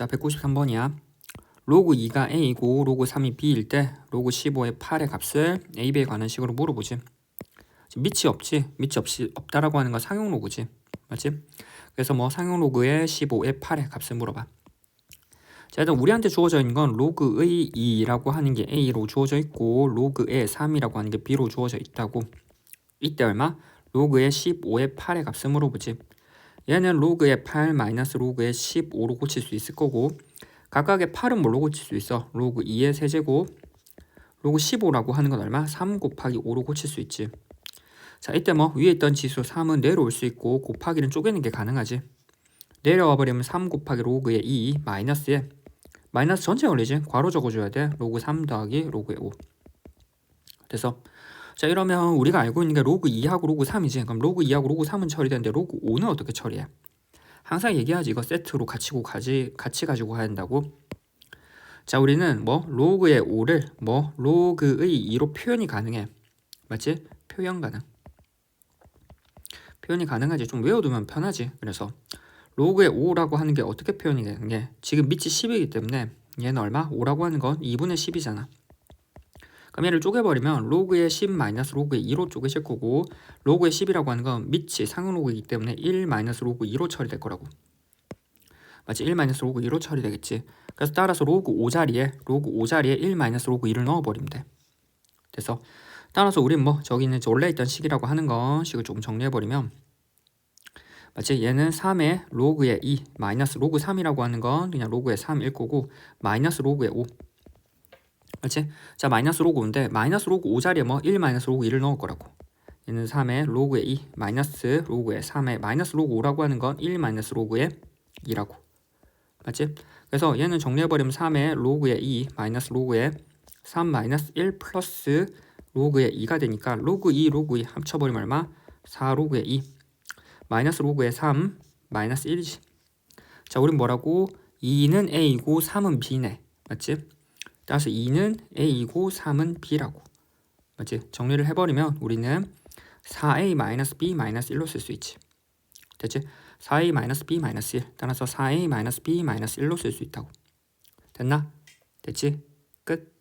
자, 193번이야. 로그 2가 a이고 로그 3이 b일 때 로그 15의 8의 값을 a, b에 관한 식으로 물어보지. 밑이 없지. 밑이 없이 없다라고 하는 건 상용 로그지. 맞지? 그래서 뭐 상용 로그의 15의 8의 값을 물어봐. 자, 일단 우리한테 주어져 있는 건 로그의 2라고 하는 게 a로 주어져 있고 로그의 3이라고 하는 게 b로 주어져 있다고. 이때 얼마? 로그의 15의 8의 값을 물어보지. 얘는 로그의 8 마이너스 로그의 15로 고칠 수 있을 거고 각각의 8은 뭘로 고칠 수 있어? 로그 2의 세제곱 로그 15라고 하는 건 얼마? 3 곱하기 5로 고칠 수 있지. 자 이때 뭐 위에 있던 지수 3은 내려올 수 있고 곱하기는 쪼개는 게 가능하지. 내려와 버리면 3 곱하기 로그의 2 마이너스에 마이너스 전체 걸리지. 괄호 적어줘야 돼. 로그 3 더하기 로그의 5. 그래서 자 이러면 우리가 알고 있는 게 로그 2하고 로그 3이지. 그럼 로그 2하고 로그 3은 처리되는데 로그 5는 어떻게 처리해? 항상 얘기하지 이거 세트로 같이 고 가지 같이 가지고 가야 된다고. 자 우리는 뭐 로그의 5를 뭐 로그의 2로 표현이 가능해. 맞지? 표현 가능. 표현이 가능하지. 좀 외워두면 편하지. 그래서 로그의 5라고 하는 게 어떻게 표현이 되는 게 지금 밑이 10이기 때문에 얘는 얼마? 5라고 하는 건 2분의 10이잖아. 그럼 얘를 쪼개버리면 로그의 10 마이너스 로그의 2로 쪼개질 거고 로그의 10이라고 하는 건 밑이 상응 로그이기 때문에 1 마이너스 로그 2로 처리될 거라고. 맞지? 1 마이너스 로그 2로 처리되겠지. 그래서 따라서 로그 5 자리에 로그 5 자리에 1 마이너스 로그 2를 넣어버리면 돼. 그래서 따라서 우린 뭐 저기 있는 원래 있던 식이라고 하는 건 식을 조금 정리해버리면 맞지? 얘는 3의 로그의 2 마이너스 로그 3이라고 하는 건 그냥 로그의 3일 거고 마이너스 로그의 5 맞지? 자 마이너스 로그 5인데 마이너스 로그 5 자리에 뭐 1 마이너스 로그 2를 넣을 거라고 얘는 3의 로그의 2 마이너스 로그의 3의 마이너스 로그 5라고 하는 건 1 마이너스 로그의 2라고 맞지? 그래서 얘는 정리해버리면 3의 로그의 2 마이너스 로그의 3 마이너스 1 플러스 로그의 2가 되니까 로그 2 로그 2 합쳐버리면 얼마? 4 로그의 2 마이너스 로그의 3 마이너스 1이지 자 우린 뭐라고? 2는 a이고 3은 b네 맞지? 따라서 2는 a이고 3은 b라고 맞지? 정리를 해버리면 우리는 4a 마이너스 b 마이너스 1로 쓸 수 있지 됐지? 4a 마이너스 b 마이너스 1 따라서 4a 마이너스 b 마이너스 1로 쓸 수 있다고 됐나? 됐지? 끝